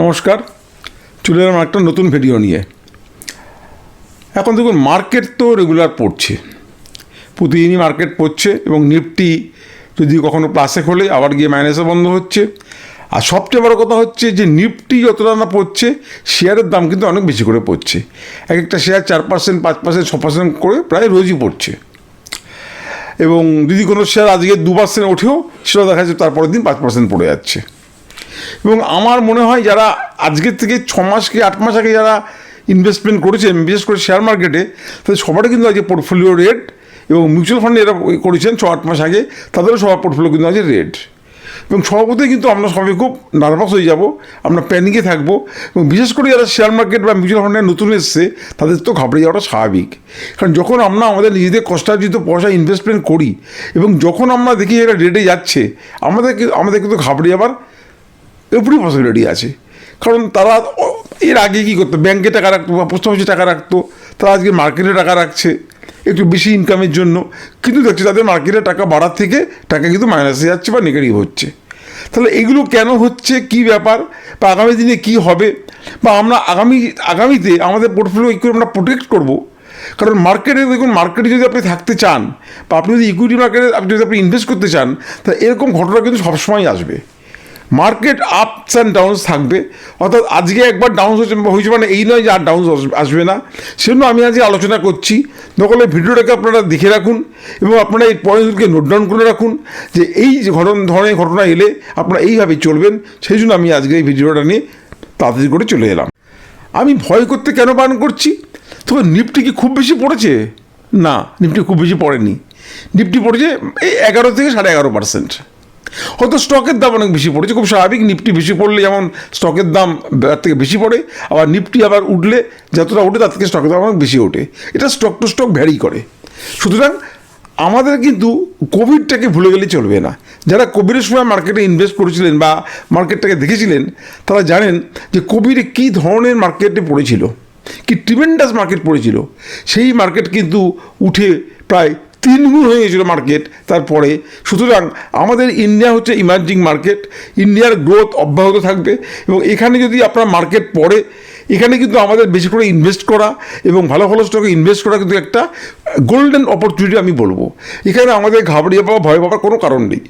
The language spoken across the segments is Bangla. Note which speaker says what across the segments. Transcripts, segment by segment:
Speaker 1: নমস্কার। চলে এলাম একটা নতুন ভিডিও নিয়ে। এখন দেখুন মার্কেট তো রেগুলার পড়ছে। প্রতিদিনই মার্কেট পড়ছে এবং নিফটি যদি কখনো প্লাসে খোলে, আবার গিয়ে মাইনাসে বন্ধ হচ্ছে। আর সবচেয়ে বড় কথা হচ্ছে যে নিফটি যতটা না পড়ছে শেয়ারের দাম কিন্তু অনেক বেশি করে পড়ছে। এক একটা শেয়ার চার পার্সেন্ট পাঁচ পার্সেন্ট ছ পার্সেন্ট করে প্রায় রোজই পড়ছে। এবং যদি কোনো শেয়ার আজকে দু পার্সেন্ট ওঠেও সেটা দেখা যাচ্ছে তারপরের দিন পাঁচ পার্সেন্ট পড়ে যাচ্ছে। এবং আমার মনে হয় যারা আজকের থেকে ছ মাস কি আট মাস আগে যারা ইনভেস্টমেন্ট করেছেন বিশেষ করে শেয়ার মার্কেটে তাদের সবারই কিন্তু আজকে পোর্টফোলিও রেট এবং মিউচুয়াল ফান্ডে এরা করেছেন ছ, আট মাস আগে, তাদেরও সবার পোর্টফোলিও কিন্তু আছে রেট এবং স্বভাবতই কিন্তু আমরা সবাই খুব নার্ভাস হয়ে যাব, আমরা প্যানিকে থাকব এবং বিশেষ করে যারা শেয়ার মার্কেট বা মিউচুয়াল ফান্ডে নতুন এসছে, তাদের তো ঘাবড়ে যাওয়াটা স্বাভাবিক। কারণ যখন আমরা আমাদের নিজেদের কষ্টার্জিত পয়সা ইনভেস্টমেন্ট করি এবং যখন আমরা দেখি এটা রেটে যাচ্ছে, আমাদের আমাদের কিন্তু ঘাবড়ে যাবার এভরি পসিবিলিটি আছে। কারণ তারা এর আগে কী করতো? ব্যাংকে টাকা রাখতো বা পোস্ট অফিসে টাকা রাখতো। তারা আজকে মার্কেটে টাকা রাখছে, একটু বেশি ইনকামের জন্য। কিন্তু দেখছি তাদের মার্কেটে টাকা বাড়ার থেকে টাকা কিন্তু মাইনাসে যাচ্ছে বা নেগেটিভ হচ্ছে। তাহলে এগুলো কেন হচ্ছে? কি ব্যাপার? বা আগামী দিনে কি হবে? বা আমরা আগামী, আগামীতে আমাদের পোর্টফোলিও কী করে আমরা প্রোটেক্ট করব? কারণ মার্কেটে দেখুন, মার্কেটে যদি আপনি থাকতে চান, বা আপনি যদি ইকুইটি মার্কেটে আপনি যদি আপনি ইনভেস্ট করতে চান, তাহলে এরকম ঘটনা কিন্তু সবসময় আসবে। মার্কেট আপস অ্যান্ড ডাউনস থাকবে। অর্থাৎ আজকে একবার ডাউন্স হচ্ছে, হয়েছে মানে এই নয় যে আর ডাউন আসবে না। সেজন্য আমি আজকে আলোচনা করছি। নকলে ভিডিওটাকে আপনারা দেখে রাখুন এবং আপনারা এই পয়েন্টগুলোকে নোট ডাউন করে রাখুন যে এই ঘটন, ধরনের ঘটনা এলে আপনারা এইভাবে চলবেন। সেই জন্য আমি আজকে এই ভিডিওটা নিয়ে তাড়াতাড়ি করে চলে এলাম। আমি ভয় করতে কেন বারণ করছি? তবে নিফটি কি খুব বেশি পড়েছে? না, নিফটি খুব বেশি পড়েনি। নিফটি পড়েছে এই এগারো থেকে সাড়ে এগারো পার্সেন্ট হয়তো স্টকের দাম অনেক বেশি পড়েছে, খুব স্বাভাবিক নিফটি বেশি পড়লে যেমন স্টকের দাম তার থেকে বেশি পড়ে, আবার নিফটি আবার উঠলে যতটা ওঠে তার থেকে স্টকের দাম অনেক বেশি ওঠে। এটা স্টক টু স্টক ভ্যারি করে। সুতরাং আমাদের কিন্তু কোভিডটাকে ভুলে গেলে চলবে না। যারা কোভিডের সময় মার্কেটে ইনভেস্ট করেছিলেন বা মার্কেটটাকে দেখেছিলেন, তারা জানেন যে কোভিডে কী ধরনের মার্কেটে পড়েছিল, কি ট্রিমেন্ডাস মার্কেট পড়েছিল, সেই মার্কেট কিন্তু উঠে প্রায় তিন গুণ হয়ে গেছিল মার্কেট তারপরে। সুতরাং আমাদের ইন্ডিয়া হচ্ছে ইমার্জিং মার্কেট ইন্ডিয়ার গ্রোথ অব্যাহত থাকবে এবং এখানে যদি আপনার মার্কেট পড়ে এখানে কিন্তু আমাদের বেশি করে ইনভেস্ট করা এবং ভালো ভালো স্টকে ইনভেস্ট করা কিন্তু একটা গোল্ডেন অপরচুনিটি আমি বলব। এখানে আমাদের ঘাবড়িয়ে পাওয়া ভয় পাওয়ার কোনো কারণ নেই।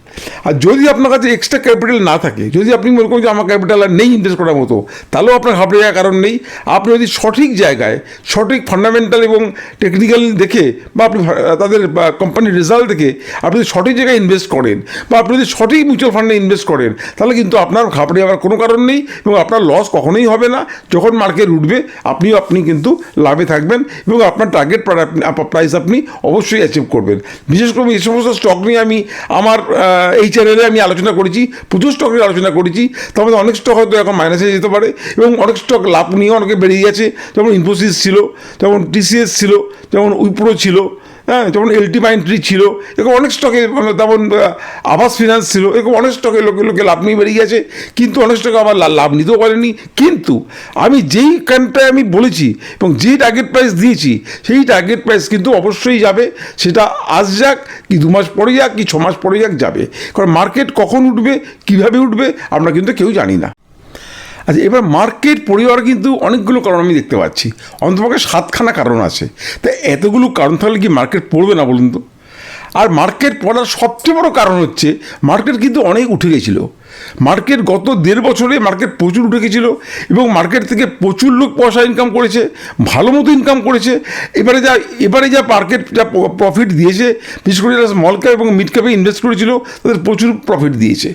Speaker 1: আর যদি আপনার কাছে এক্সট্রা ক্যাপিটাল না থাকে, যদি আপনি মনে করেন যে আমার ক্যাপিটাল আর নেই ইনভেস্ট করার মতো, তাহলেও আপনার ঘাবড়ে যাওয়ার কারণ নেই। আপনি যদি সঠিক জায়গায়, সঠিক ফান্ডামেন্টাল এবং টেকনিক্যাল দেখে বা আপনি তাদের কোম্পানির রেজাল্ট দেখে আপনি যদি সঠিক জায়গায় ইনভেস্ট করেন বা আপনি যদি সঠিক মিউচুয়াল ফান্ডে ইনভেস্ট করেন, তাহলে কিন্তু আপনার ঘাবড়ে যাওয়ার কোনো কারণ নেই এবং আপনার লস কখনোই হবে না। যখন মার্কেট উঠবে, আপনিও আপনি কিন্তু লাভে থাকবেন এবং আপনার টার্গেট প্রাইস আপনি অবশ্যই অ্যাচিভ করবেন। বিশেষ করে এই সমস্ত স্টক নিয়ে আমি, আমার এই চ্যানেলে আমি আলোচনা করেছি, প্রচুর স্টক নিয়ে আলোচনা করেছি, তবে অনেক স্টক হয়তো এখন মাইনাসে যেতে পারে এবং অনেক স্টক লাভ নিয়ে অনেকে বেরিয়ে গেছে। যেমন ইনফোসিস ছিল, যেমন টিসিএস ছিল, যেমন উইপ্রো ছিল হ্যাঁ যেমন এলটি মাইন্ট্রি ছিল এরকম অনেক স্টকে তেমন আহ, আবাস ফিনান্স ছিল এরকম অনেক স্টকে লোকে লোকে লাভ নিয়ে বেরিয়ে গেছে কিন্তু অনেক স্টকে আবার লাভ নিতেও পারেনি। কিন্তু আমি যেই কানটায় আমি বলেছি এবং যেই টার্গেট প্রাইস দিয়েছি সেই টার্গেট প্রাইস কিন্তু অবশ্যই যাবে সেটা আজ যাক কি দু মাস পরে যাক কি ছ মাস পরে যাক যাবে। কারণ মার্কেট কখন উঠবে কীভাবে উঠবে আমরা কিন্তু কেউ জানি না। আচ্ছা এবার মার্কেট পরিবার কিন্তু অনেকগুলো কারণ আমি দেখতে পাচ্ছি। অন্তপক্ষে সাতখানা কারণ আছে। তা এতগুলো কারণ থাকলে কি মার্কেট পড়বে না বলুন তো? আর মার্কেট পড়ার সবচেয়ে বড় কারণ হচ্ছে, মার্কেট কিন্তু অনেক উঠে গেছিল। মার্কেট গত দেড় বছরে মার্কেট প্রচুর উঠে গেছিল এবং মার্কেট থেকে প্রচুর লোক পয়সা ইনকাম করেছে, ভালো মতো ইনকাম করেছে। এবারে যা এবারে যা মার্কেট যা প্রফিট দিয়েছে, বিশেষ করে যারা স্মল ক্যাপ এবং মিড ক্যাপে ইনভেস্ট করেছিল, তাদের প্রচুর প্রফিট দিয়েছে।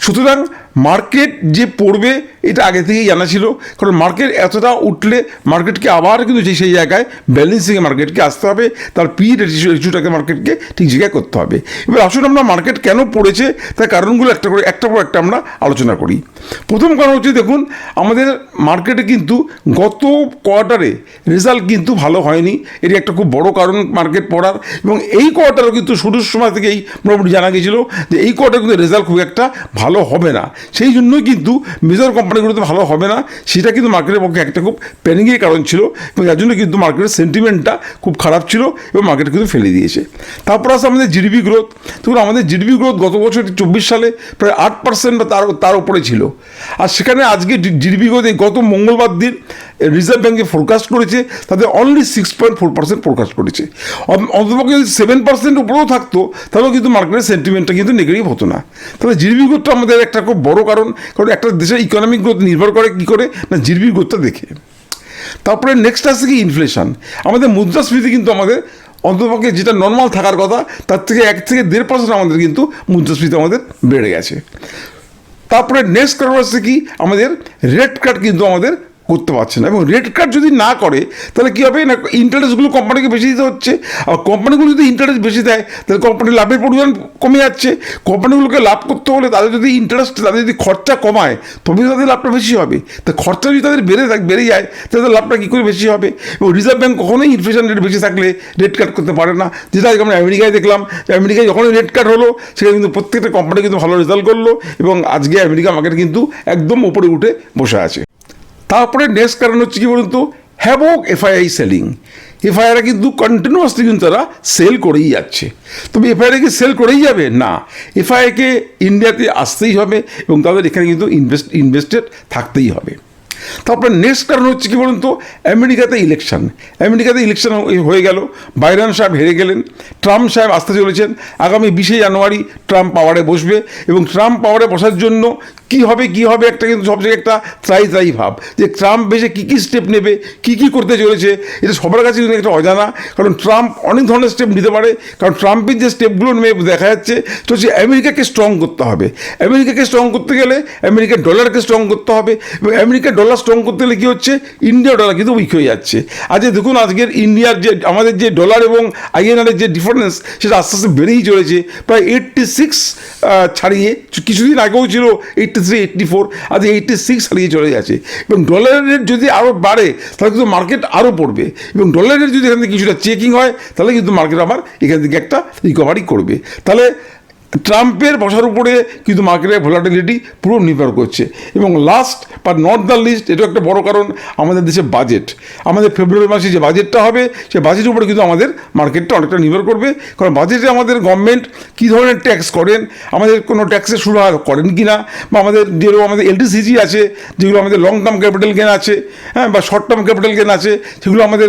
Speaker 1: সুতরাং মার্কেট যে পড়বে, এটা আগে থেকেই জানা ছিল। কারণ মার্কেট এতটা উঠলে মার্কেটকে আবার কিন্তু যে সেই জায়গায় ব্যালেন্সিংয়ে মার্কেটকে আসতে হবে, তার পি রেচুটাকে মার্কেটকে ঠিক জায়গায় করতে হবে। এবার আসুন আমরা মার্কেট কেন পড়েছে, তার কারণগুলো একটা করে, একটা পর একটা আমরা আলোচনা করি। প্রথম কারণ হচ্ছে, দেখুন, আমাদের মার্কেটে কিন্তু গত কোয়ার্টারে রেজাল্ট কিন্তু ভালো হয়নি। এটি একটা খুব বড় কারণ মার্কেট পড়ার। এবং এই কোয়ার্টারও কিন্তু শুরুর সময় থেকেই মোটামুটি জানা গেছিল যে এই কোয়ার্টার কিন্তু রেজাল্ট খুব একটা ভালো ভালো হবে না। সেই জন্যই কিন্তু মেজর কোম্পানিগুলোতে ভালো হবে না। সেটা কিন্তু মার্কেটের পক্ষে একটা খুব প্যানিংয়ের কারণ ছিল। এবং যার জন্য কিন্তু মার্কেটের সেন্টিমেন্টটা খুব খারাপ ছিল এবং মার্কেট কিন্তু ফেলে দিয়েছে। তারপর আছে আমাদের জিডিপি গ্রোথ ধরুন আমাদের জিডিপি গ্রোথ গত বছর চব্বিশ সালে প্রায় আট পার্সেন্ট বা তার তার উপরে ছিল। আর সেখানে আজকে জিডিপি গ্রোথ গত মঙ্গলবার দিন রিজার্ভ ব্যাঙ্কে ফোরকাস্ট করেছে তাদের only six point four percent forecast করেছে। অন- অন্ততপক্ষে যদি সেভেন পার্সেন্ট উপরেও থাকতো, তাহলেও কিন্তু মার্কেটের সেন্টিমেন্টটা কিন্তু নেগেটিভ হতো না। তাহলে জিডিপি গ্রোথটা আমাদের একটা খুব বড় কারণ কারণ একটা দেশের ইকোনমিক গ্রোথ নির্ভর করে কী করে? না জিডিপি গ্রোথটা দেখে। তারপরে নেক্সট আসছে কি ইনফ্লেশন আমাদের মুদ্রাস্ফীতি কিন্তু আমাদের অন্ততপক্ষে যেটা নর্মাল থাকার কথা, তার থেকে এক থেকে দেড় পার্সেন্ট আমাদের কিন্তু মুদ্রাস্ফীতি আমাদের বেড়ে গেছে। তারপরে নেক্সট কারণ হচ্ছে কি? আমাদের রেড কার্ড কিন্তু আমাদের করতে পারছে না। এবং রেড কার্ড যদি না করে, তাহলে কী হবে? না, ইন্টারেস্টগুলো কোম্পানিকে বেশি দিতে হচ্ছে। আর কোম্পানিগুলো যদি ইন্টারেস্ট বেশি দেয়, তাহলে কোম্পানির লাভের পরিমাণ কমে যাচ্ছে। কোম্পানিগুলোকে লাভ করতে হলে তাদের যদি ইন্টারেস্ট তাদের যদি খরচা কমায় তবে তাদের লাভটা বেশি হবে। তা খরচা যদি তাদের বেড়ে থাক, বেড়ে যায়, তাহলে তাদের লাভটা কী করে বেশি হবে? এবং রিজার্ভ ব্যাঙ্ক কখনোই ইনফ্লেশন রেট বেশি থাকলে রেড কার্ড করতে পারে না। যেটা আজকে আমরা আমেরিকায় দেখলাম, যে আমেরিকায় যখনই রেড কার্ড হলো, সেখানে কিন্তু প্রত্যেকটা কোম্পানি কিন্তু ভালো রেজাল্ট করল। এবং আজকে আমেরিকা মার্কেট কিন্তু একদম উপরে উঠে বসে আছে। তারপরে নেক্সট কারণ হচ্ছে কি বলুন তো? হ্যাভক এফআইআই সেলিং এফআইআরা কিন্তু কন্টিনিউয়াসলি কিন্তু তারা সেল করেই যাচ্ছে। তবে এফআইআর কি সেল করেই যাবে? না। এফআইআইকে ইন্ডিয়াতে আসতেই হবে এবং তাদের এখানে কিন্তু ইনভেস্ট ইনভেস্টেড থাকতেই হবে। তারপরে নেক্সট কারণ হচ্ছে কি বলুন তো? আমেরিকাতে ইলেকশন আমেরিকাতে ইলেকশন হয়ে গেল। বাইরান সাহেব হেরে গেলেন। ট্রাম্প সাহেব আসতে চলেছেন। আগামী বিশে জানুয়ারি ট্রাম্প পাওয়ারে বসবে এবং ট্রাম্প পাওয়ারে বসার জন্য কি হবে কি হবে, একটা কিন্তু সবচেয়ে একটা ত্রাই ত্রাই ভাব। যে ট্রাম্প বেশে কী কী স্টেপ নেবে, কী কী করতে চলেছে, এটা সবার কাছে কিন্তু একটা অজানা। কারণ ট্রাম্প অনেক ধরনের স্টেপ নিতে পারে, কারণ ট্রাম্পের যে স্টেপগুলো নেবে দেখা যাচ্ছে, তো হচ্ছে আমেরিকাকে স্ট্রং করতে হবে। আমেরিকাকে স্ট্রং করতে গেলে আমেরিকার ডলারকে স্ট্রং করতে হবে, এবং আমেরিকার ডলার স্ট্রং করতে গেলে কী হচ্ছে ইন্ডিয়া ডলার কিন্তু উইক হয়ে যাচ্ছে। আজকে দেখুন, আজকের ইন্ডিয়ার যে, আমাদের যে ডলার এবং আইএনআরের যে ডিফারেন্স সেটা আস্তে আস্তে বেড়েই চলেছে। প্রায় এইটটি সিক্স ছাড়িয়ে, কিছুদিন আগেও ছিল এইটটি থ্রি এইটটি ফোর আজ এইটটি সিক্স হারিয়ে চলে যাচ্ছে এবং ডলারের রেট যদি আরও বাড়ে, তাহলে কিন্তু মার্কেট আরও পড়বে। এবং ডলারের রেট যদি এখান থেকে কিছুটা চেকিং হয়, তাহলে কিন্তু মার্কেট আবার এখান থেকে একটা রিকভারি করবে। তাহলে ট্রাম্পের বসার উপরে কিন্তু মার্কেটের ভোলাটিলিটি পুরো নির্ভর করছে। এবং লাস্ট বা নট দ্য লিস্ট এটা একটা বড় কারণ, আমাদের দেশে বাজেট আমাদের ফেব্রুয়ারি মাসে যে বাজেটটা হবে, সেই বাজেটের উপরে কিন্তু আমাদের মার্কেটটা অনেকটা নির্ভর করবে। কারণ বাজেটে আমাদের গভর্নমেন্ট কী ধরনের ট্যাক্স করেন, আমাদের কোনো ট্যাক্সের সুরাহা করেন কি না বা আমাদের যেরকম আমাদের এলটিসিজি আছে, যেগুলো আমাদের লং টার্ম ক্যাপিটাল গেন আছে হ্যাঁ বা শর্ট টার্ম ক্যাপিটাল গেন আছে, সেগুলো আমাদের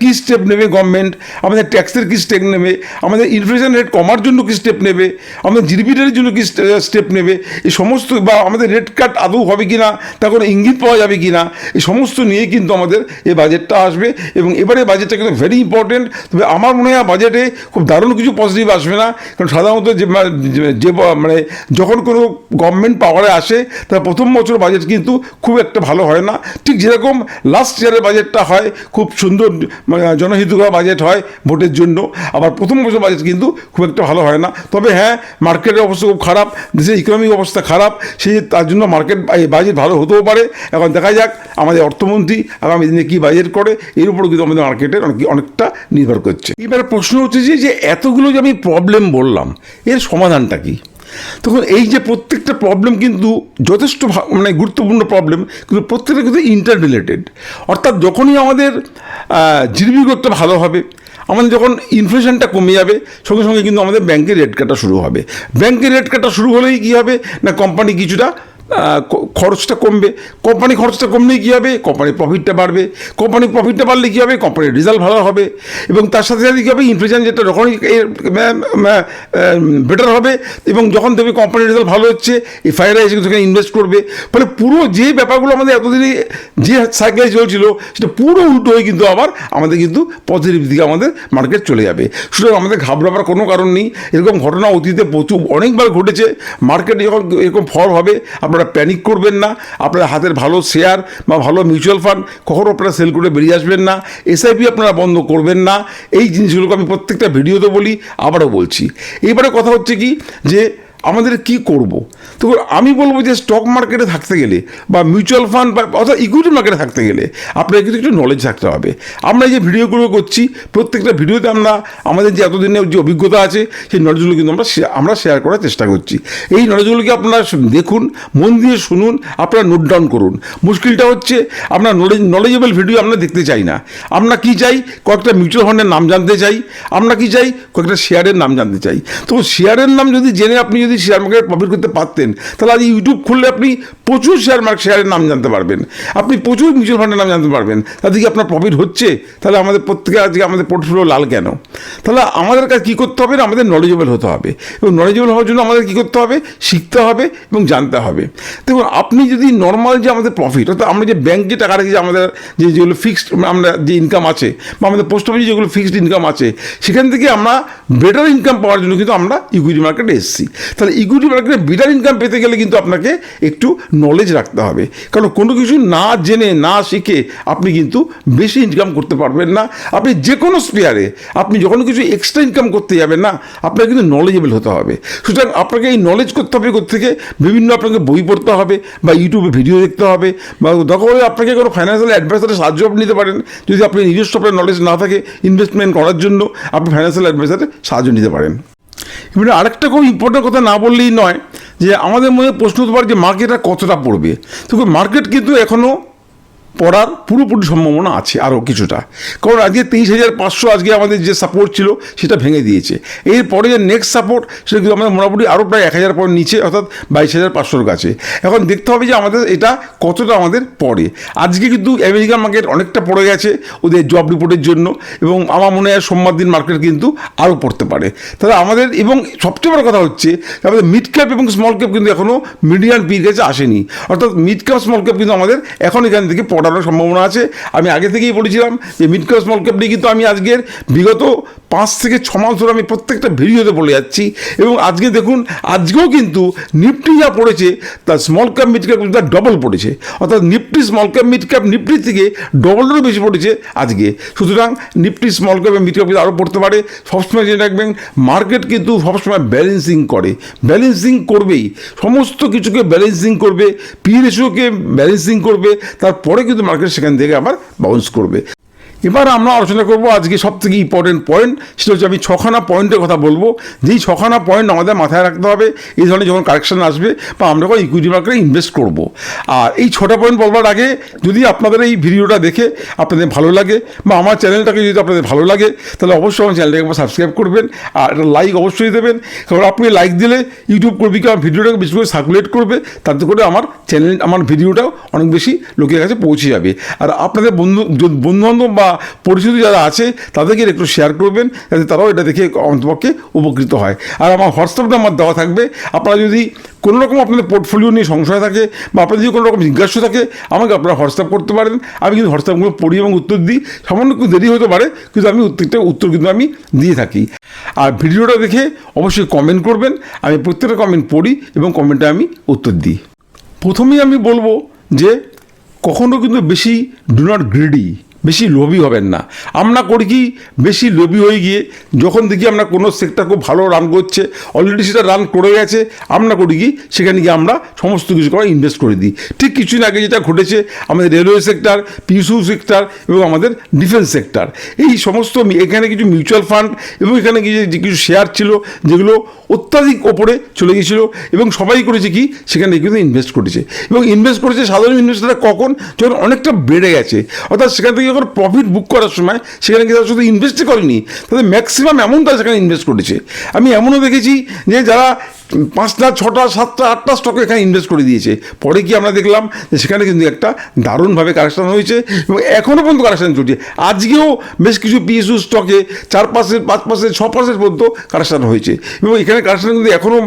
Speaker 1: কী স্টেপ নেবে গভর্নমেন্ট আমাদের ট্যাক্সের কী স্টেপ নেবে? আমাদের ইনফ্লেশন রেট কমার জন্য কী স্টেপ নেবে, আমাদের জিডিপি জন্য কী স্টেপ নেবে? এই সমস্ত বা আমাদের রেট কাট আদৌ হবে কি না তা কোনো ইঙ্গিত পাওয়া যাবে কি না এই সমস্ত নিয়ে কিন্তু আমাদের এই বাজেটটা আসবে। এবং এবারে বাজেটটা কিন্তু ভেরি ইম্পর্টেন্ট তবে আমার মনে হয় বাজেটে খুব দারুণ কিছু পজিটিভ আসবে না, কারণ সাধারণত যে যে- যে মানে যখন কোনো গভর্নমেন্ট পাওয়ারে আসে, তার প্রথম বছর বাজেট কিন্তু খুব একটা ভালো হয় না। ঠিক যেরকম লাস্ট ইয়ারের বাজেটটা হয়, খুব সুন্দর মানে জনহিতকর বাজেট হয় ভোটের জন্য, আবার প্রথম বছর বাজেট কিন্তু খুব একটা ভালো হয় না। তবে হ্যাঁ মার্কেটের অবস্থা খুব খারাপ, দেশের ইকোনমিক অবস্থা খারাপ, সেই তার জন্য মার্কেট বাজেট ভালো হতেও পারে। এখন দেখা যাক আমাদের অর্থমন্ত্রী আগামী দিনে কী বাজেট করে, এর উপর কিন্তু আমাদের মার্কেটের অনেক, অনেকটা নির্ভর করছে। এবারে প্রশ্ন হচ্ছে যে এতগুলো যে আমি প্রবলেম বললাম, এর সমাধানটা কী? তখন এই যে প্রত্যেকটা প্রবলেম কিন্তু যথেষ্ট মানে গুরুত্বপূর্ণ প্রবলেম কিন্তু প্রত্যেকটা কিন্তু ইন্টার রিলেটেড অর্থাৎ যখনই আমাদের করতে ভালো হবে আমাদের যখন ইনফ্লেশনটা কমে যাবে, সঙ্গে সঙ্গে কিন্তু আমাদের ব্যাংকের রেট কাটা শুরু হবে। ব্যাংকের রেট কাটা শুরু হলেই কী হবে? না কোম্পানি কিছুটা খরচটা কমবে। কোম্পানি খরচটা কমলেই কী হবে? কোম্পানির প্রফিটটা বাড়বে। কোম্পানির প্রফিটটা বাড়লে কী হবে? কোম্পানির রেজাল্ট ভালো হবে। এবং তার সাথে সাথে কী হবে? ইনফ্লেশন যেটা যখনই বেটার হবে। এবং যখন দেখবে কোম্পানির রেজাল্ট ভালো হচ্ছে, এই এফআইআর এসে সেখানে ইনভেস্ট করবে। ফলে পুরো যে ব্যাপারগুলো আমাদের এতদিনে যে সাইকেলে চলছিল, সেটা পুরো উল্টো হয়ে কিন্তু আবার আমাদের কিন্তু পজিটিভ দিকে আমাদের মার্কেট চলে যাবে। সুতরাং আমাদের ঘাবড়াবার কোনো কারণ নেই। এরকম ঘটনা অতীতে প্রচুর, অনেকবার ঘটেছে। মার্কেটে যখন এরকম ফল হবে আপনারা প্যানিক করবেন না। আপনারা হাতের ভালো শেয়ার বা ভালো মিউচুয়াল ফান্ড কখনও আপনারা সেল করে বেরিয়ে আসবেন না। এসআইপি আপনারা বন্ধ করবেন না। এই জিনিসগুলোকে আমি প্রত্যেকটা ভিডিওতে বলি, আবারও বলছি। এবারে কথা হচ্ছে কি? যে আমাদের কি করব? তো আমি বলব যে স্টক মার্কেটে থাকতে গেলে বা মিউচুয়াল ফান্ড বা অর্থাৎ ইকুইটি মার্কেটে থাকতে গেলে আপনার কিন্তু একটু নলেজ থাকতে হবে। আমরা যে ভিডিওগুলো করছি, প্রত্যেকটা ভিডিওতে আমরা আমাদের যে এতদিনের যে অভিজ্ঞতা আছে, সেই নলেজগুলো কিন্তু আমরা আমরা শেয়ার করার চেষ্টা করছি। এই নলেজগুলোকে আপনারা দেখুন, মন দিয়ে শুনুন, আপনারা নোট ডাউন করুন। মুশকিলটা হচ্ছে, আমরা নলেজ নলেজেবল ভিডিও আমরা দেখতে চাই না। আমরা কি চাই? কয়েকটা মিউচুয়াল ফান্ডের নাম জানতে চাই। আমরা কি চাই? কয়েকটা শেয়ারের নাম জানতে চাই। তো শেয়ারের নাম যদি জেনে আপনি যদি শেয়ার মার্কেট প্রফিট করতে পারতেন, তাহলে আজ ইউটিউব খুললে আপনি প্রচুর শেয়ার মার্কেট শেয়ারের নাম জানতে পারবেন। আপনি প্রচুর মিউচুয়াল ফান্ডের নাম জানতে পারবেন। তাতে কি আপনার প্রফিট হচ্ছে, তাহলে আমাদের প্রত্যেকে আজকে আমাদের পোর্টফোলিও লাল কেন? তাহলে আমাদের কাছে কী করতে হবে না, আমাদের নলেজেবল হতে হবে। এবং নলেজেবল হওয়ার জন্য আমাদের কী করতে হবে? শিখতে হবে এবং জানতে হবে। দেখুন, আপনি যদি নর্মাল যে আমাদের প্রফিট অর্থাৎ আমরা যে ব্যাংকে টাকা রেখে যে আমাদের, যে যেগুলো ফিক্সড আমরা যে ইনকাম আছে, বা আমাদের পোস্ট অফিসে যেগুলো ফিক্সড ইনকাম আছে, সেখান থেকে আমরা বেটার ইনকাম পাওয়ার জন্য কিন্তু আমরা ইকুইটি মার্কেটে এসেছি। তাহলে ইকুইটি মার্কেটে বেটার ইনকাম পেতে গেলে কিন্তু আপনাকে একটু নলেজ রাখতে হবে। কারণ কোনো কিছু না জেনে, না শিখে আপনি কিন্তু বেশি ইনকাম করতে পারবেন না। আপনি যে কোনো স্পেয়ারে আপনি যখন কিছু এক্সট্রা ইনকাম করতে যাবেন না, আপনাকে কিন্তু নলেজেবল হতে হবে। সুতরাং আপনাকে এই নলেজ করতে হবে থেকে বিভিন্ন আপনাকে বই পড়তে হবে বা ইউটিউবে ভিডিও দেখতে হবে বা হলে আপনাকে কোনো ফাইন্যান্সিয়াল অ্যাডভাইসারের সাহায্য আপনি নিতে পারেন। যদি আপনি নিজস্ব আপনার নলেজ না থাকে ইনভেস্টমেন্ট করার জন্য, আপনি ফাইন্যান্সিয়াল অ্যাডভাইসারের সাহায্য নিতে পারেন। এবারে আরেকটা খুব ইম্পর্টেন্ট কথা না বললেই নয় যে আমাদের মনে প্রশ্ন হতে পারে যে মার্কেটটা কতটা পড়বে। তো মার্কেট কিন্তু এখনও পড়ার পুরোপুরি সম্ভাবনা আছে আরও কিছুটা। কারণ আজকে তেইশ হাজার পাঁচশো আজকে আমাদের যে সাপোর্ট ছিল, সেটা ভেঙে দিয়েছে। এরপরে যে নেক্সট সাপোর্ট সেটা কিন্তু আমাদের মোটামুটি আরও প্রায় এক হাজার পয়েন্ট নিচে, অর্থাৎ বাইশ হাজার পাঁচশোর কাছে। এখন দেখতে হবে যে আমাদের এটা কতটা আমাদের পড়ে। আজকে কিন্তু আমেরিকান মার্কেট অনেকটা পড়ে গেছে ওদের জব রিপোর্টের জন্য, এবং আমার মনে হয় সোমবার দিন মার্কেট কিন্তু আরও পড়তে পারে। তাহলে আমাদের, এবং সবচেয়ে বড় কথা হচ্ছে, আমাদের মিড ক্যাপ এবং স্মল ক্যাপ কিন্তু এখনও মিডিয়ান পির কাছে আসেনি। অর্থাৎ মিড ক্যাপ স্মল ক্যাপ কিন্তু আমাদের এখন এখান থেকে পড়ানোর সম্ভাবনা আছে। আমি আগে থেকেই বলেছিলাম যে মিড ক্যাপ স্মল ক্যাপ নিয়ে কিন্তু আমি আজকের বিগত পাঁচ থেকে ছ মাস ধরে আমি প্রত্যেকটা ভিডিওতে বলে যাচ্ছি এবং আজকে দেখুন, আজকেও কিন্তু নিফটি যা পড়েছে তার স্মল ক্যাপ মিড ক্যাপ তার ডবল পড়েছে। অর্থাৎ Nifty small cap mid cap Nifty থেকে ডবলেরও বেশি পড়েছে আজকে। সুতরাং Nifty small cap mid cap আরও পড়তে পারে। সবসময় জেনে রাখবেন মার্কেট কিন্তু সবসময় ব্যালেন্সিং করে। ব্যালেন্সিং করবেই। সমস্ত কিছুকে ব্যালেন্সিং করবে পি রেশিওকে ব্যালেন্সিং করবে, তারপরে কিন্তু মার্কেট সেখান থেকে আবার বাউন্স করবে। এবার আমরা আলোচনা করব আজকে সব থেকে ইম্পর্টেন্ট পয়েন্ট সেটা হচ্ছে আমি ছখানা পয়েন্টের কথা বলব। যেই ছখানা পয়েন্ট আমাদের মাথায় রাখতে হবে, এই ধরনের যখন কারেকশান আসবে বা আমরা যখন ইকুইটি মার্কেটে ইনভেস্ট করব। আর এই ছটা পয়েন্ট বলবার আগে যদি আপনাদের এই ভিডিওটা দেখে আপনাদের ভালো লাগে বা আমার চ্যানেলটাকে যদি আপনাদের ভালো লাগে, তাহলে অবশ্যই আমার চ্যানেলটাকে একবার সাবস্ক্রাইব করবেন আর একটা লাইক অবশ্যই দেবেন। কারণ আপনি লাইক দিলে ইউটিউব করবি কি আমার ভিডিওটাকে বেশি করে সার্কুলেট করবে, তাতে করে আমার চ্যানেল আমার ভিডিওটাও অনেক বেশি লোকের কাছে পৌঁছে যাবে। আর আপনাদের বন্ধু বন্ধুবান্ধব বা পরিচিত যারা আছে, তাদেরকে একটু শেয়ার করবেন, যাতে তারাও এটা দেখে অন্তপক্ষে উপকৃত হয়। আর আমার হোয়াটসঅ্যাপ নাম্বার দেওয়া থাকবে। আপনারা যদি কোনো রকম আপনাদের পোর্টফোলিও নিয়ে সংশয় থাকে বা আপনাদের যদি কোনো রকম জিজ্ঞাসা থাকে, আমাকে আপনারা হোয়াটসঅ্যাপ করতে পারেন। আমি কিন্তু হোয়াটসঅ্যাপগুলো পড়ি এবং উত্তর দিই। সামান্য একটু দেরি হতে পারে, কিন্তু আমি উত্তরটা, উত্তর কিন্তু আমি দিয়ে থাকি। আর ভিডিওটা দেখে অবশ্যই কমেন্ট করবেন। আমি প্রত্যেকটা কমেন্ট পড়ি এবং কমেন্টে আমি উত্তর দিই। প্রথমেই আমি বলব যে কখনো কিন্তু বেশি ডু নট গ্রিডি বেশি লোভী হবেন না। আমরা করি কি, বেশি লোভী হয়ে গিয়ে যখন দেখি আমরা কোনো সেক্টর খুব ভালো রান করছে অলরেডি সেটা রান করে গেছে, আমরা করি কি, সেখানে গিয়ে আমরা সমস্ত কিছু করে ইনভেস্ট করে দিই। ঠিক কিছুদিন আগে যেটা ঘটেছে, আমাদের রেলওয়ে সেক্টর পিএসইউ সেক্টর এবং আমাদের ডিফেন্স সেক্টর এই সমস্ত এখানে কিছু মিউচুয়াল ফান্ড এবং এখানে কিছু যে কিছু শেয়ার ছিল, যেগুলো অত্যাধিক ওপরে চলে গিয়েছিল এবং সবাই করেছে কি, সেখানে কিন্তু ইনভেস্ট করেছে। এবং ইনভেস্ট করেছে সাধারণ ইনভেস্টাররা কখন? যখন অনেকটা বেড়ে গেছে। অর্থাৎ সেখান থেকে যখন প্রফিট বুক করার সময়, সেখানে কিন্তু শুধু ইনভেস্টই করেনি। তাদের ম্যাক্সিমাম অ্যামাউন্ট তারা সেখানে ইনভেস্ট করেছে। আমি এমনও দেখেছি যে যারা পাঁচটা, ছটা, সাতটা, আটটা স্টকে এখানে ইনভেস্ট করে দিয়েছে। পরে কি আমরা দেখলাম যে সেখানে কিন্তু একটা দারুণভাবে কারেকশন হয়েছে এবং এখনও পর্যন্ত কারেকশন চলছে। আজকেও বেশ কিছু পিএসইউ স্টকে চার পার্সেন্ট পাঁচ পার্সেন্ট ছ পার্সেন্ট পর্যন্ত কারেকশন হয়েছে। এবং এখানে কারেকশন কিন্তু এখনও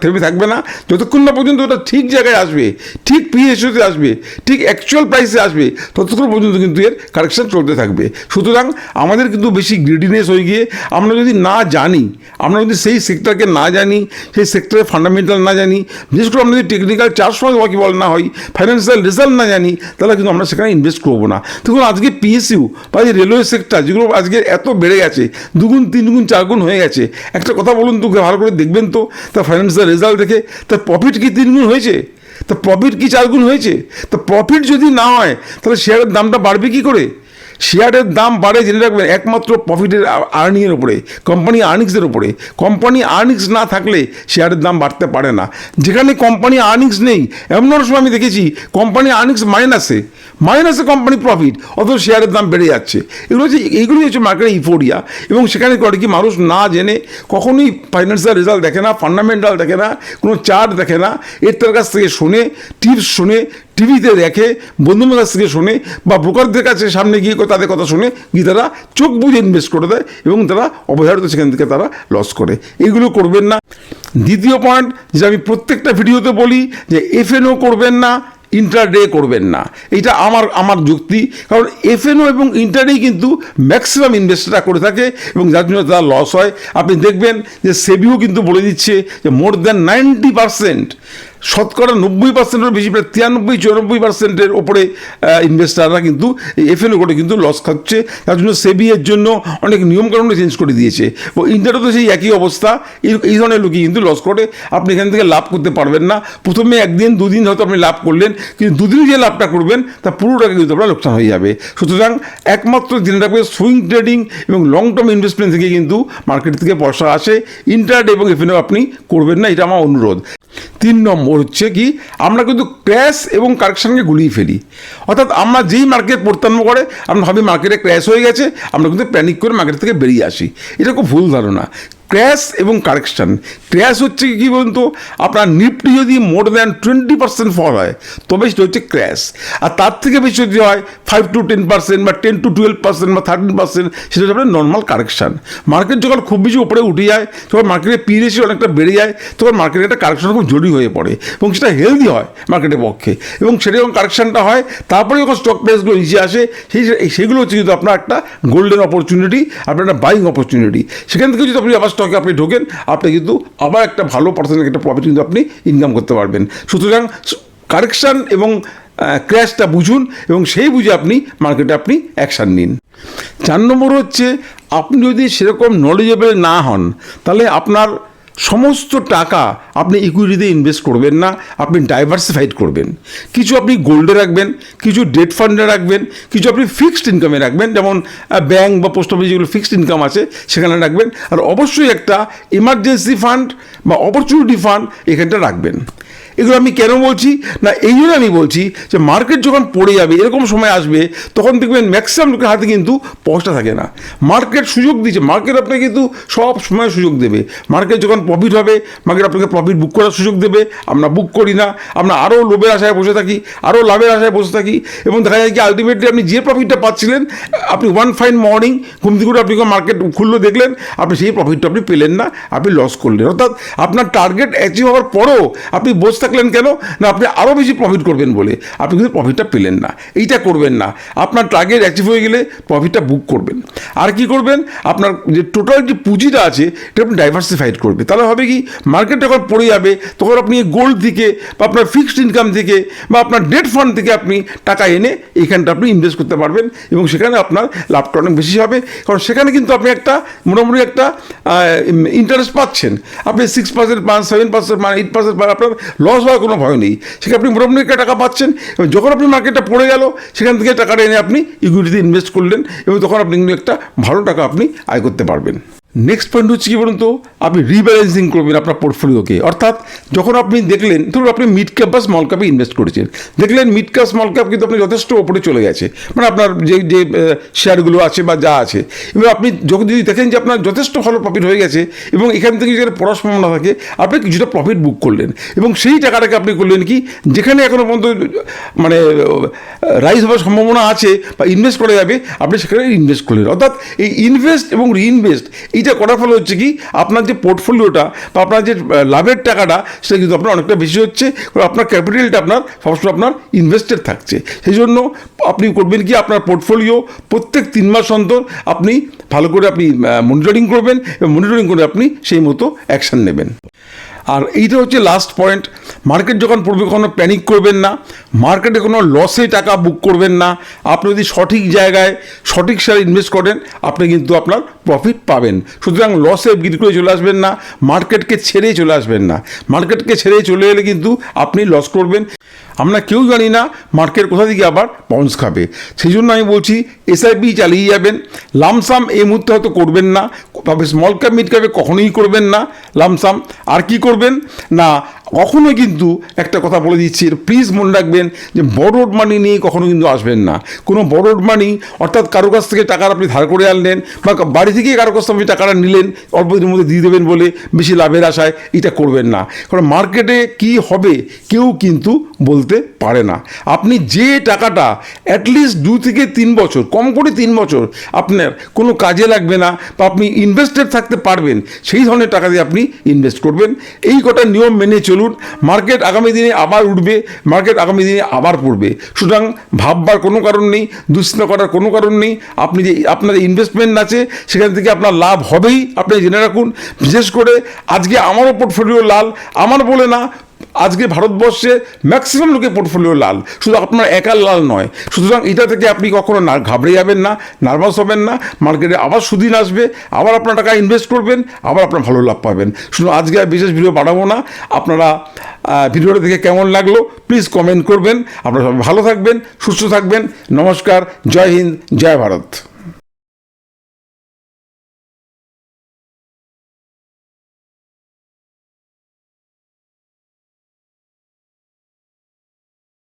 Speaker 1: থেমে থাকবে না। যতক্ষণ না পর্যন্ত ওটা ঠিক জায়গায় আসবে, ঠিক পিএসইউতে আসবে, ঠিক অ্যাকচুয়াল প্রাইসে আসবে, ততক্ষণ পর্যন্ত কিন্তু এর কারেকশন চলতে থাকবে। সুতরাং আমাদের কিন্তু বেশি গ্রিডিনেস হয়ে গিয়ে আমরা যদি না জানি, আমরা যদি সেই সেক্টরকে না জানি, সেই সেক্টর সেক্টরে ফান্ডামেন্টাল না জানি, বিশেষ করে আমরা যদি টেকনিক্যাল চার সময় বাকি বল না হয় ফাইন্যান্সিয়াল রেজাল্ট না জানি, তাহলে কিন্তু আমরা সেখানে ইনভেস্ট করব না। দেখুন, আজকে পিএসইউ বা যে রেলওয়ে সেক্টর যেগুলো আজকে এত বেড়ে গেছে, দুগুণ, তিনগুণ, চারগুণ হয়ে গেছে, একটা কথা বলুন তো ভালো করে দেখবেন তো তার ফাইন্যান্সিয়াল রেজাল্ট দেখে তার প্রফিট কি তিনগুণ হয়েছে? তা প্রফিট কি চার গুণ হয়েছে? তা প্রফিট যদি না হয়, তাহলে শেয়ারের দামটা বাড়বে কি করে? শেয়ারের দাম বাড়ে জেনে রাখবেন, একমাত্র প্রফিটের আর্নিংয়ের উপরে কোম্পানি আর্নিংসের উপরে। কোম্পানি আর্নিংস না থাকলে শেয়ারের দাম বাড়তে পারে না। যেখানে কোম্পানি আর্নিংস নেই, এমন সময় আমি দেখেছি কোম্পানি আর্নিংস মাইনাসে মাইনাসে কোম্পানি প্রফিট অথচ শেয়ারের দাম বেড়ে যাচ্ছে। এগুলো হচ্ছে, এইগুলোই হচ্ছে মার্কেটের ইফোরিয়া এবং সেখানে করে কি মানুষ না জেনে, কখনোই ফাইন্যান্সিয়াল রেজাল্ট দেখে না ফান্ডামেন্টাল দেখে না, কোনো চার্ট দেখে না। এর তার কাছ থেকে শোনে টিপস শোনে টিভিতে দেখে বন্ধুদের কাছ থেকে শোনে বা ব্রোকারদের কাছে সামনে গিয়ে তাদের কথা শুনে গিয়ে তারা চোখ বুঝে ইনভেস্ট করে দেয় এবং তারা অবধারিত সেখান থেকে তারা লস করে। এগুলো করবেন না। দ্বিতীয় পয়েন্ট যে আমি প্রত্যেকটা ভিডিওতে বলি, যে এফএনও করবেন না ইন্টারডে করবেন না। এটা আমার আমার যুক্তি। কারণ এফএনও এবং ইন্টারডে কিন্তু ম্যাক্সিমাম ইনভেস্টররা করে থাকে এবং যার জন্য তার লস হয়। আপনি দেখবেন যে সেবিও কিন্তু বলে দিচ্ছে যে মোর দ্যান নাইনটি পার্সেন্ট শতকরা নব্বই পার্সেন্টের বেশি, প্রায় তিরানব্বই, চুরানব্বই পার্সেন্টের ওপরে ইনভেস্টাররা কিন্তু এফএনও করে কিন্তু লস খাচ্ছে। তার জন্য সেবি এর জন্য অনেক নিয়মকানুন চেঞ্জ করে দিয়েছে। ও ইন্টারও তো সেই একই অবস্থা। এই ধরনের লোকই কিন্তু লস করে আপনি এখান থেকে লাভ করতে পারবেন না। প্রথমে একদিন, দুদিন হয়তো আপনি লাভ করলেন, কিন্তু দুদিন যে লাভটা করবেন, তা পুরোটাকে কিন্তু আপনার লোকসান হয়ে যাবে। সুতরাং একমাত্র দিনে রাখবে সুইং ট্রেডিং এবং লং টার্ম ইনভেস্টমেন্ট থেকে কিন্তু মার্কেট থেকে পয়সা আসে। ইন্টারনেট এবং এফএনও আপনি করবেন না, এটা আমার অনুরোধ। তিন নম্বর হচ্ছে কি, আমরা কিন্তু ক্র্যাশ এবং কারেকশানকে গুলিয়ে ফেলি। অর্থাৎ আমরা যেই মার্কেট প্রত্যান্ন করে, আমরা ভাবি মার্কেটে ক্র্যাশ হয়ে গেছে, আমরা কিন্তু প্যানিক করে মার্কেট থেকে বেরিয়ে আসি। এটা খুব ভুল ধারণা। ক্র্যাশ এবং কারেকশন ক্র্যাশ হচ্ছে কি বলুন তো? আপনার নিফটি যদি more than twenty percent fall হয়, তবে সেটা হচ্ছে ক্র্যাশ আর তার থেকে বেশি যদি হয় ফাইভ টু টেন পার্সেন্ট বা টেন টু টুয়েলভ পার্সেন্ট বা থার্টিন পার্সেন্ট সেটা হচ্ছে আপনার নর্মাল কারেকশন মার্কেট যখন খুব বেশি উপরে উঠে যায়, তখন মার্কেটে পি রেশিও অনেকটা বেড়ে যায়, তখন মার্কেটে একটা কারেকশান খুব জরুরি হয়ে পড়ে এবং সেটা হেলদি হয় মার্কেটের পক্ষে। এবং সেটা যখন কারেকশনটা হয়, তারপরে যখন স্টক প্রাইসগুলো নিচে আসে, সেই সেগুলো হচ্ছে কিন্তু আপনার একটা গোল্ডেন অপরচুনিটি আপনার একটা বাইং অপরচুনিটি সেখান থেকে যদি আপনি আবার স্টকে আপনি ঢোকেন, আপনি কিন্তু আবার একটা ভালো পার্সেন্টেজ একটা প্রফিট কিন্তু আপনি ইনকাম করতে পারবেন। সুতরাং কারেকশান এবং ক্র্যাশটা বুঝুন এবং সেই বুঝে আপনি মার্কেটে আপনি অ্যাকশান নিন। চার নম্বর হচ্ছে, আপনি যদি সেরকম নলেজেবল না হন, তাহলে আপনার সমস্ত টাকা আপনি ইকুইটিতে ইনভেস্ট করবেন না, আপনি ডাইভার্সিফাইড করবেন। কিছু আপনি গোল্ডে রাখবেন, কিছু ডেট ফান্ডে রাখবেন, কিছু আপনি ফিক্সড ইনকামে রাখবেন, যেমন ব্যাংক বা পোস্ট অফিস যেগুলো ফিক্সড ইনকাম আছে, সেখানে রাখবেন। আর অবশ্যই একটা ইমার্জেন্সি ফান্ড বা অপরচুনিটি ফান্ড এখানটা রাখবেন। এগুলো আমি কেন বলছি? না, এই জন্য আমি বলছি যে মার্কেট যখন পড়ে যাবে, এরকম সময় আসবে, তখন দেখবেন ম্যাক্সিমাম লোকের হাতে কিন্তু পয়সা থাকে না। মার্কেট সুযোগ দিচ্ছে মার্কেট আপনাকে কিন্তু সব সময় সুযোগ দেবে। মার্কেট যখন প্রফিট হবে মার্কেট আপনাকে প্রফিট বুক করার সুযোগ দেবে। আমরা বুক করি না, আমরা আরও লোভের আশায় বসে থাকি আরও লাভের আশায় বসে থাকি, এবং দেখা যায় কি আলটিমেটলি আপনি যে প্রফিটটা পাচ্ছিলেন, আপনি ওয়ান ফাইন মর্নিং ঘুম থেকে আপনি মার্কেট খুললো, দেখলেন, আপনি সেই প্রফিটটা আপনি পেলেন না, আপনি লস করলেন। অর্থাৎ আপনার টার্গেট অ্যাচিভ হওয়ার পরও আপনি বসে থাকলেন কেন? না, আপনি আরও বেশি প্রফিট করবেন বলে। আপনি কিন্তু প্রফিটটা পেলেন না। এইটা করবেন না। আপনার টার্গেট অ্যাচিভ হয়ে গেলে প্রফিটটা বুক করবেন। আর কি করবেন? আপনার যে টোটাল যে পুঁজিটা আছে, এটা আপনি ডাইভার্সিফাইড করবে তাহলে হবে কি? মার্কেট যখন পড়ে যাবে, তখন আপনি গোল্ড থেকে বা আপনার ফিক্সড ইনকাম থেকে বা আপনার ডেট ফান্ড থেকে আপনি টাকা এনে এখানটা আপনি ইনভেস্ট করতে পারবেন এবং সেখানে আপনার লাভটা অনেক বেশি হবে। কারণ সেখানে কিন্তু আপনি একটা, মোটামুটি একটা ইন্টারেস্ট পাচ্ছেন। আপনি সিক্স পার্সেন্ট পান সেভেন পার্সেন্ট পান এইট পার্সেন্ট পান, আপনার লস হওয়ার কোনো ভয় নেই। সেখানে আপনি মোটামুটি একটা টাকা পাচ্ছেন এবং যখন আপনি মার্কেটটা পড়ে গেল, সেখান থেকে টাকাটা এনে আপনি ইকুইটিতে ইনভেস্ট করলেন এবং তখন আপনি কিন্তু একটা ভালো টাকা আপনি আয় করতে পারবেন। নেক্সট পয়েন্ট হচ্ছে কি বলুন তো? আপনি রিব্যালেন্সিং করবেন আপনার পোর্টফোলিওকে অর্থাৎ যখন আপনি দেখলেন, ধরুন আপনি মিড ক্যাপ বা স্মল ক্যাপে ইনভেস্ট করেছেন। দেখলেন মিড ক্যাপ স্মল ক্যাপ কিন্তু আপনি যথেষ্ট ওপরে চলে গেছে। মানে আপনার যে যে শেয়ারগুলো আছে বা যা আছে। এবার আপনি যখন যদি দেখেন যে আপনার যথেষ্ট ভালো প্রফিট হয়ে গেছে এবং এখান থেকে যদি পড়ার সম্ভাবনা থাকে, আপনি কিছুটা প্রফিট বুক করলেন। এবং সেই টাকাটাকে আপনি করলেন কি? যেখানে এখনও পর্যন্ত মানে রাইজ হওয়ার সম্ভাবনা আছে বা ইনভেস্ট করা যাবে, আপনি সেখানে ইনভেস্ট করলেন। অর্থাৎ এই ইনভেস্ট এবং রিইনভেস্ট এইটা করার ফলে হচ্ছে কি, আপনার যে পোর্টফোলিওটা বা আপনার যে লাভের টাকাটা, সেটা কিন্তু আপনার অনেকটা বেশি হচ্ছে আপনার ক্যাপিটালটা আপনার, সবসময় আপনার ইনভেস্টেড থাকছে। সেই জন্য আপনি করবেন কি, আপনার পোর্টফোলিও প্রত্যেক তিন মাস অন্তর আপনি ভালো করে আপনি মনিটরিং করবেন এবং মনিটরিং করে আপনি সেই মতো অ্যাকশান নেবেন। আর এইটা হচ্ছে লাস্ট পয়েন্ট মার্কেট যখন পড়বে, কখনো প্যানিক করবেন না। মার্কেটে কোনো লসে টাকা বুক করবেন না। আপনি যদি সঠিক জায়গায় সঠিক সারে ইনভেস্ট করেন, আপনি কিন্তু আপনার প্রফিট পাবেন। সুতরাং লসে বিক্রি করে চলে আসবেন না। মার্কেটকে ছেড়ে চলে আসবেন না। মার্কেটকে ছেড়ে চলে এলে কিন্তু আপনি লস করবেন। আমরা কেউ জানি না মার্কেট কোথা থেকে আবার বাউন্স খাবে। সেই জন্য আমি বলছি এসআইপি চালিয়ে যাবেন। লামসাম এই মুহূর্তে হয়তো করবেন না। তবে স্মল ক্যাপ মিড ক্যাপে কখনোই করবেন না। লামসাম আর কি করবেন? না কখনোই কিন্তু একটা কথা বলে দিচ্ছি প্লিজ মনে রাখবেন যে বড়োড মানি নিয়ে কখনো কিন্তু আসবেন না। কোনো বড়োড মানি অর্থাৎ কারও কাছ থেকে টাকা আপনি ধার করে আনলেন বা বাড়ি থেকে কারও কাছ থেকে টাকাটা নিলেন, অল্প দিনের মধ্যে দিয়ে দেবেন বলে বেশি লাভের আশায় এটা করবেন না। কারণ মার্কেটে কি হবে কেউ কিন্তু বলতে পারে না। আপনি যে টাকাটা অ্যাটলিস্ট দু থেকে তিন বছর, কম করে তিন বছর আপনার কোনো কাজে লাগবে না বা আপনি ইনভেস্টেড থাকতে পারবেন, সেই ধরনের টাকা দিয়ে আপনি ইনভেস্ট করবেন। এই কটা নিয়ম মেনে চলুন। মার্কেট আগামী দিনে আবার উঠবে মার্কেট আগামী দিনে আবার পড়বে। সুতরাং ভাববার কোনো কারণ নেই, দুশ্চিন্তা করার কোনো কারণ নেই। আপনি যে, আপনার ইনভেস্টমেন্ট আছে, সেখান থেকে আপনার লাভ হবেই, আপনি জেনে রাখুন। বিশেষ করে আজকে আমারও পোর্টফোলিও লাল, আমার বলে না আজকে ভারতবর্ষে ম্যাক্সিমাম লোকের পোর্টফোলিও লাল। শুধু আপনার একার লাল নয়। সুতরাং এটা থেকে আপনি কখনো না ঘাবড়ে যাবেন না নার্ভাস হবেন না মার্কেটে আবার সুদিন আসবে, আবার আপনার টাকা ইনভেস্ট করবেন, আবার আপনার ভালো লাভ পাবেন। শুধু আজকে আর বিশেষ ভিডিও বানাবো না। আপনারা ভিডিওটা দেখে কেমন লাগল প্লিজ কমেন্ট করবেন। আপনারা সবাই ভালো থাকবেন, সুস্থ থাকবেন। নমস্কার, জয় হিন্দ, জয় ভারত।